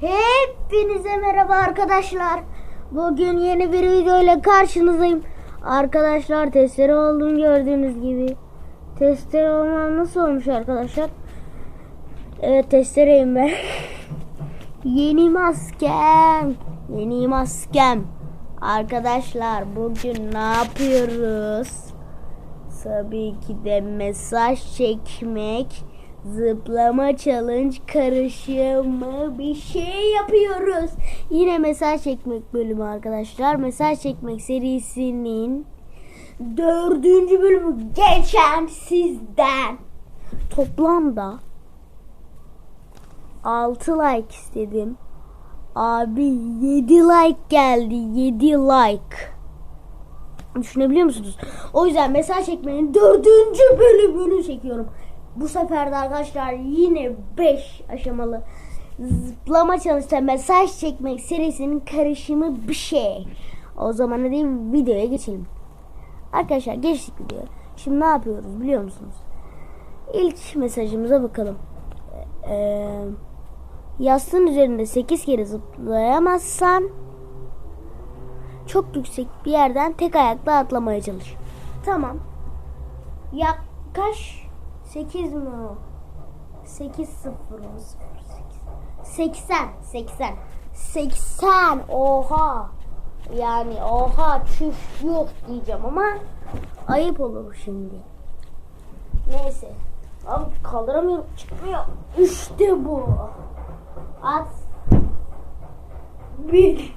Hepinize merhaba arkadaşlar. Bugün yeni bir video ile karşınızdayım. Arkadaşlar testere oldum gördüğünüz gibi. Testere olmam nasıl olmuş arkadaşlar? Evet testereyim ben. yeni maskem. Yeni maskem. Arkadaşlar bugün ne yapıyoruz? Tabii ki de mesaj çekmek, zıplama challenge karışımı bir şey yapıyoruz. Yine mesaj çekmek bölümü arkadaşlar. Mesaj çekmek serisinin dördüncü bölümü geçen sizden. Toplamda 6 like istedim. Abi 7 like geldi. 7 like. Düşünebiliyor musunuz? O yüzden mesaj çekmenin dördüncü bölümünü çekiyorum. Bu sefer de arkadaşlar yine 5 aşamalı zıplama çalışta mesaj çekmek serisinin karışımı bir şey. O zaman hadi videoya geçelim. Arkadaşlar geçtik videoya. Şimdi ne yapıyoruz biliyor musunuz? İlk mesajımıza bakalım. Ee, yastığın üzerinde 8 kere zıplayamazsan çok yüksek bir yerden tek ayakla atlamaya çalış. Tamam. Yaklaş 8 mi o? 8 0 80 80 80 oha yani oha çüş yok diyeceğim ama ayıp olur şimdi. Neyse. Abi kaldıramıyorum çıkmıyor. İşte bu. At 1,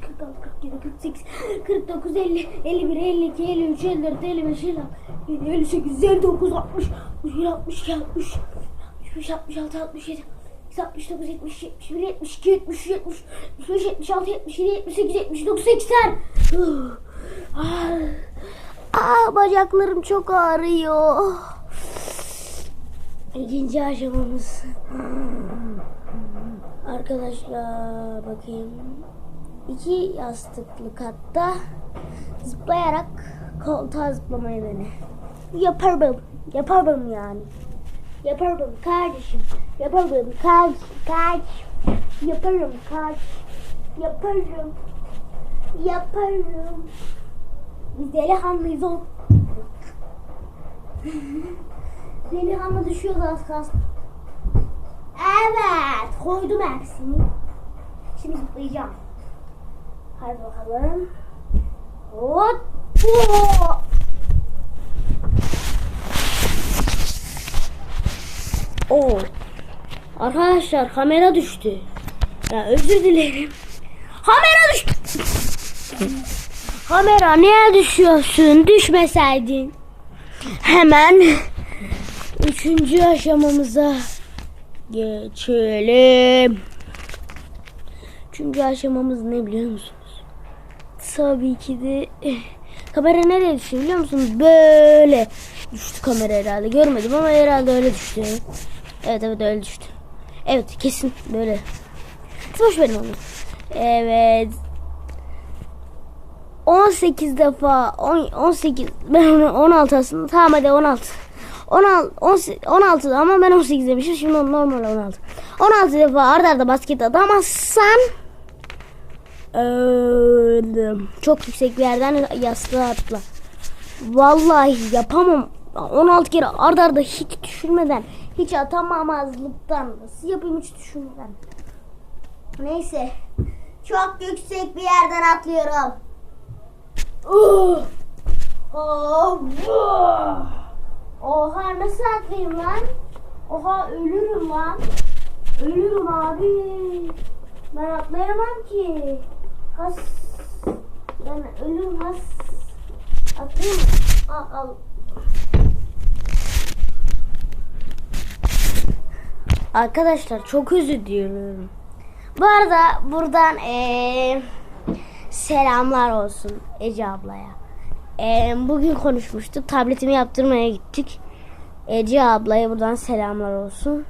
46, 47, 48, 49, 50, 51, 52, 53, 54, 55, 56, 57, 58, 59, 60, 61, 62, 63, 66, 67, 69, 70, 71, 72, 73, 70, 75, 76, 77, 78, 79, 80. Aa, bacaklarım çok ağrıyor. İkinci aşamamız. Arkadaşlar bakayım. İki yastıklı katta zıplayarak koltuğa zıplamayı dene. Yaparım. Yaparım yani. Yaparım kardeşim. Yaparım kardeşim. Kardeşim. Yaparım kardeşim. Yaparım. Yaparım. Biz delikanlıyız o. Delikanlı düşüyordu az kalsın. Evet. Koydum hepsini. Şimdi zıplayacağım. Hadi bakalım. Hop. Oo. Arkadaşlar kamera düştü. Ya özür dilerim. Kamera düştü. kamera niye düşüyorsun? Düşmeseydin. Hemen üçüncü aşamamıza geçelim. Üçüncü aşamamız ne biliyor musunuz? Tabii ki de kamera nereye düştü biliyor musunuz? Böyle düştü kamera herhalde. Görmedim ama herhalde öyle düştü. Evet evet öyle düştü. Evet kesin böyle. Boş verin onu. Evet. 18 defa 10, 18 ben onu 16 aslında tamam hadi 16 16 16 ama ben 18 demişim şimdi normal 16 16 defa arda arda basket atamazsan öldüm çok yüksek bir yerden yastığa atla vallahi yapamam 16 kere arda arda hiç düşürmeden hiç atamamazlıktan nasıl yapayım hiç düşürmeden neyse çok yüksek bir yerden atlıyorum! Oh! Uh! Oha nasıl atlayayım lan? Oha ölürüm lan. Ölürüm abi. Ben atlayamam ki. Has. Ben ölürüm has. Atlayayım. Al al. Arkadaşlar çok özür diliyorum. Bu arada buradan eee selamlar olsun Ece ablaya. Ee, bugün konuşmuştuk. Tabletimi yaptırmaya gittik. Ece ablaya buradan selamlar olsun.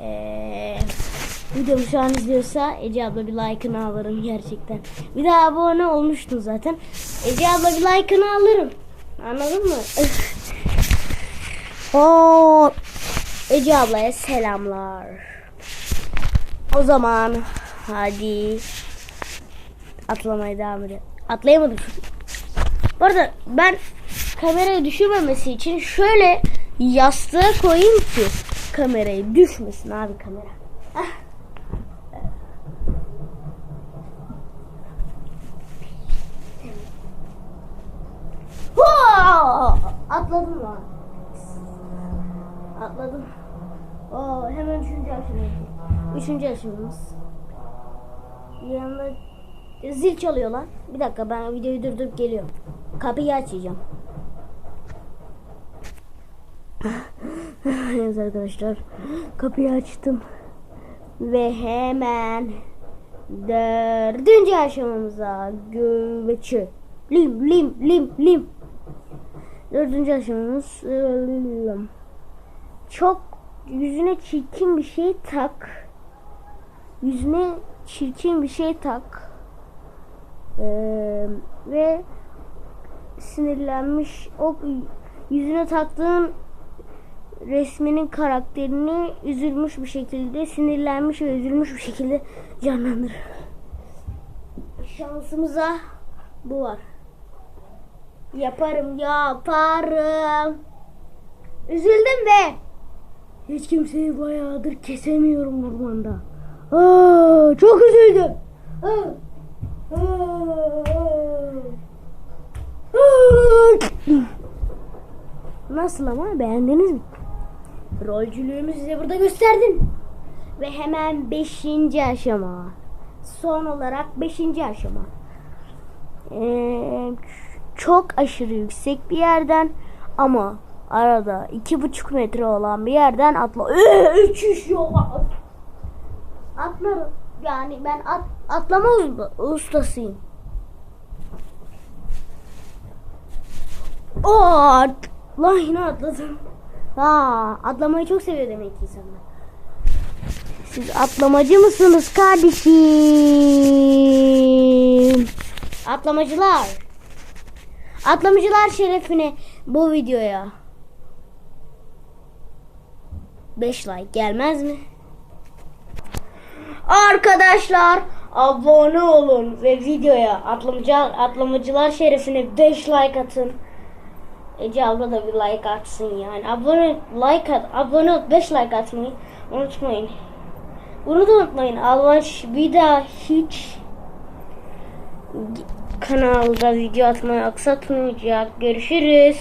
Ee, videomu şu an izliyorsa Ece abla bir like'ını alırım gerçekten. Bir daha abone olmuştun zaten. Ece abla bir like'ını alırım. Anladın mı? Oo, Ece ablaya selamlar. O zaman hadi atlamaya devam edelim. Atlayamadım. Bu arada ben kamerayı düşürmemesi için şöyle yastığa koyayım ki kamerayı düşmesin abi kamera. Ah. Atladım lan. Atladım. Oo, hemen üçüncü aşama. Üçüncü aşamamız. Yanında zil çalıyor lan. Bir dakika ben videoyu durdurup geliyorum. Kapıyı açacağım. evet arkadaşlar. Kapıyı açtım. Ve hemen dördüncü aşamamıza göçü. Lim lim lim lim. Dördüncü aşamamız lim. çok yüzüne çirkin bir şey tak. Yüzüne çirkin bir şey tak. Ee, ve sinirlenmiş o yüzüne taktığın resminin karakterini üzülmüş bir şekilde sinirlenmiş ve üzülmüş bir şekilde canlandır. Şansımıza bu var. Yaparım yaparım. Üzüldüm be. Hiç kimseyi bayağıdır kesemiyorum ormanda. Aa, çok üzüldüm. Aa. Nasıl ama beğendiniz mi? Rolcülüğümü size burada gösterdim. Ve hemen 5. aşama. Son olarak 5. aşama. Ee, çok aşırı yüksek bir yerden ama arada iki buçuk metre olan bir yerden atla. Ee, uçuş yok. Atlarım. Yani ben at, atlama usta- ustasıyım. Oo, lan yine atladım. Aa, atlamayı çok seviyor demek ki insanlar. Siz atlamacı mısınız kardeşim? Atlamacılar. Atlamacılar şerefine bu videoya 5 like gelmez mi? Arkadaşlar abone olun ve videoya atlamacı, atlamacılar şerefine 5 like atın. Ece abla da bir like atsın yani. Abone like at, abone ol 5 like atmayı unutmayın. Bunu da unutmayın. Alvaş bir daha hiç kanalda video atmayı aksatmayacak. Görüşürüz.